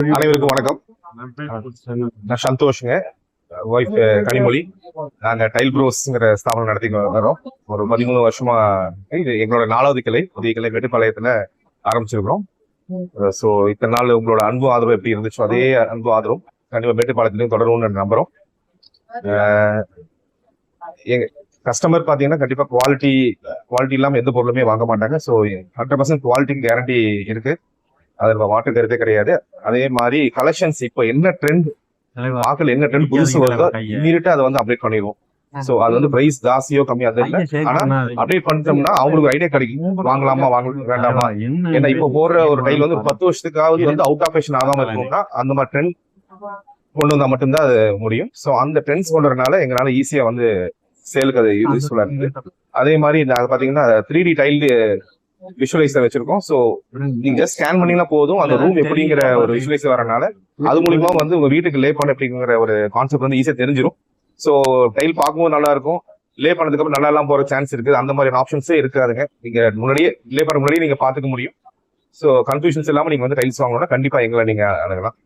அனைவருக்கும் வணக்கம். நான் சந்தோஷங்க. ஒய்ஃப் கனிமொழி. நாங்க டைல் ப்ரோஸ்ங்கிற ஸ்தாபனம் நடத்தி வரோம். ஒரு பதிமூணு வருஷமா இது எங்களோட நாலாவது கிளை. புதிய கிளை வெட்டுப்பாளையத்துல ஆரம்பிச்சிருக்கிறோம். ஸோ இத்தனை நாள் உங்களோட அன்பு ஆதரவு எப்படி இருந்துச்சோ அதே அன்பு ஆதரவும் கண்டிப்பா மேட்டுப்பாளையத்திலையும் தொடரும்னு நம்புறோம். எங்க கஸ்டமர் பாத்தீங்கன்னா கண்டிப்பா குவாலிட்டி குவாலிட்டி இல்லாம எந்த பொருளுமே வாங்க மாட்டாங்க. So hundred percent quality guarantee இருக்கு. அதுல மாற்று கருத்தே கிடையாது. அதே மாதிரி கலெக்ஷன்ஸ் இப்போ என்ன ட்ரெண்ட் ஆக்கள் என்ன ட்ரெண்ட் புதுசு வருதோ இமீடியட்டா அதை வந்து அப்டேட் பண்ணிடுவோம். சோ அது வந்து பிரைஸ் ஜாஸ்தியோ கம்மி அது இல்ல ஆனா அப்டேட் பண்ணிட்டோம்னா அவங்களுக்கு ஐடியா கிடைக்கும். வாங்கலாமா வாங்க வேண்டாமா? ஏன்னா இப்போ போடுற ஒரு டைல் வந்து பத்து வருஷத்துக்காவது வந்து அவுட் ஆஃப் ஃபேஷன் ஆகாம இருக்கணும்னா அந்த மாதிரி ட்ரெண்ட் கொண்டு வந்தா மட்டும்தான் அது முடியும். சோ அந்த ட்ரெண்ட்ஸ் கொண்டு வரனால எங்களால ஈஸியா வந்து சேலுக்கு அது யூஸ்ஃபுல்லா இருக்கு. அதே மாதிரி பாத்தீங்கன்னா த்ரீ டி டைல் விஷுவலைசர் வச்சிருக்கோம். சோ நீங்க ஸ்கேன் பண்ணீங்கன்னா போதும். அந்த ரூம் எப்படிங்கிற ஒரு விஷுவலைசர் வரனால அது மூலியமா வந்து உங்க வீட்டுக்கு லே பண்ண எப்படிங்கிற ஒரு கான்செப்ட் வந்து ஈஸியா தெரிஞ்சிடும் சோ டைல் பார்க்கவும் நல்லா இருக்கும். லே பண்ணதுக்கு அப்புறம் நல்லா எல்லாம் போற சான்ஸ் இருக்குது. அந்த மாதிரி ஆப்ஷன்ஸே இருக்காதுங்க. நீங்க முன்னாடியே லே பண்ண முன்னாடியே நீங்க பாத்துக்க முடியும். சோ கன்ஃபியூஷன்ஸ் இல்லாம நீங்க வந்து டைல்ஸ் வாங்கணும்னா கண்டிப்பா எங்களை நீங்க அணுகலாம்.